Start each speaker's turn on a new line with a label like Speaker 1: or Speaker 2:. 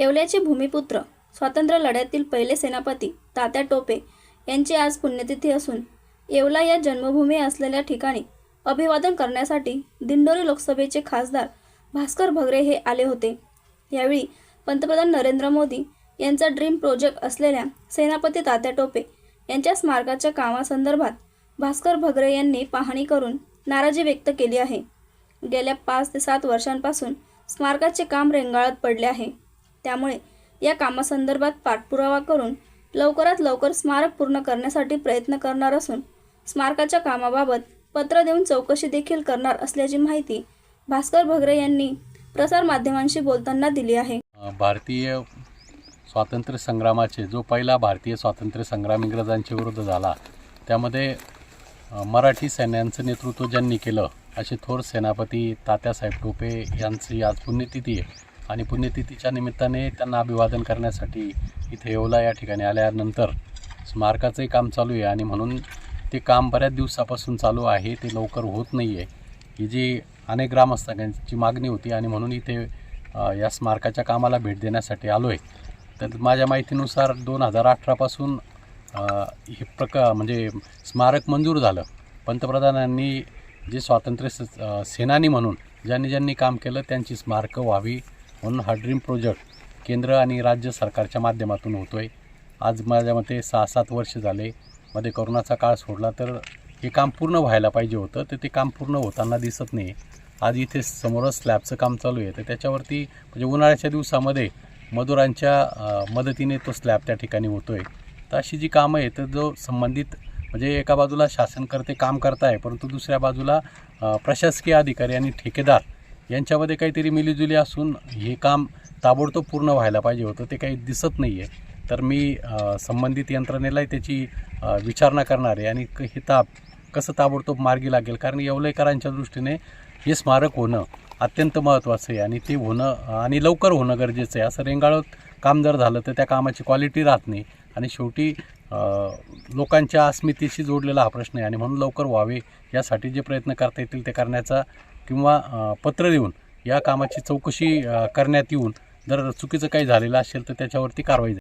Speaker 1: येवल्याचे भूमिपुत्र स्वातंत्र्य लढ्यातील पहिले सेनापती तात्या टोपे यांची आज पुण्यतिथी असून येवला या जन्मभूमी असलेल्या ठिकाणी अभिवादन करण्यासाठी दिंडोरी लोकसभेचे खासदार भास्कर भगरे हे आले होते. यावेळी पंतप्रधान नरेंद्र मोदी यांचा ड्रीम प्रोजेक्ट असलेल्या सेनापती तात्या टोपे यांच्या स्मारकाच्या कामासंदर्भात भास्कर भगरे यांनी पाहणी करून नाराजी व्यक्त केली आहे. गेल्या पाच ते सात वर्षांपासून स्मारकाचे काम रेंगाळत पडले आहे. त्यामुळे या कामासंदर्भात पाठपुरावा करून लवकरात लवकर स्मारक पूर्ण करण्यासाठी प्रयत्न करणार असून स्मारकाच्या कामाबाबत पत्र देऊन चौकशी देखील करणार असल्याची माहिती भास्कर भगरे यांनी प्रसारमाध्यमांशी बोलताना दिली आहे.
Speaker 2: भारतीय स्वातंत्र्य संग्रामाचे जो पहिला भारतीय स्वातंत्र्य संग्राम इंग्रजांच्या विरुद्ध झाला त्यामध्ये मराठी सैन्यांचं नेतृत्व ज्यांनी केलं असे थोर सेनापती तात्यासाहेब टोपे यांची आज पुण्यतिथी आहे. आणि पुण्यतिथीच्या निमित्ताने त्यांना अभिवादन करण्यासाठी इथे येवला या ठिकाणी आल्यानंतर स्मारकाचंही काम चालू आहे आणि म्हणून ते काम बऱ्याच दिवसापासून चालू आहे ते लवकर होत नाही आहे ही जी अनेक ग्रामस्थांची मागणी होती आणि म्हणून इथे या स्मारकाच्या कामाला भेट देण्यासाठी आलो आहे तर माझ्या माहितीनुसार दोन हजार अठरापासून हे प्रका म्हणजे स्मारक मंजूर झालं. पंतप्रधानांनी जे स्वातंत्र्य स सेनानी म्हणून ज्यांनी ज्यांनी काम केलं त्यांची स्मारकं व्हावी म्हणून हा ड्रीम प्रोजेक्ट केंद्र आणि राज्य सरकारच्या माध्यमातून होतो आहे आज माझ्या मते सहा सात वर्ष झाले. मध्ये करोनाचा काळ सोडला तर हे काम पूर्ण व्हायला पाहिजे होतं. तर ते काम पूर्ण होताना दिसत नाही. आज इथे समोरच स्लॅबचं काम चालू आहे. तर त्याच्यावरती म्हणजे उन्हाळ्याच्या दिवसामध्ये मजुरांच्या मदतीने तो स्लॅब त्या ठिकाणी होतो आहे तर अशी जी कामं आहे तर जो संबंधित म्हणजे एका बाजूला शासनकर्ते काम करताय परंतु दुसऱ्या बाजूला प्रशासकीय अधिकारी आणि ठेकेदार यांच्यामध्ये काहीतरी मिलीजुली असून हे काम ताबडतोब पूर्ण व्हायला पाहिजे होतं ते काही दिसत नाही आहे तर मी संबंधित यंत्रणेलाही त्याची विचारणा करणार आहे. आणि क- हे ताब कसं ताबडतोब मार्गी लागेल? कारण येवलेकरांच्या दृष्टीने हे स्मारक होणं अत्यंत महत्त्वाचं आहे. आणि ते होणं आणि लवकर होणं गरजेचं आहे. असं रेंगाळत काम जर झालं तर त्या कामाची क्वालिटी राहत नाही. आणि शेवटी लोकांच्या अस्मितेशी जोडलेला हा प्रश्न आहे. आणि म्हणून लवकर व्हावे यासाठी जे प्रयत्न करता येतील ते करण्याचा किंवा पत्र देऊन या कामाची चौकशी करण्यात येऊन जर चुकीचं काही झालेलं असेल तर त्याच्यावरती कारवाई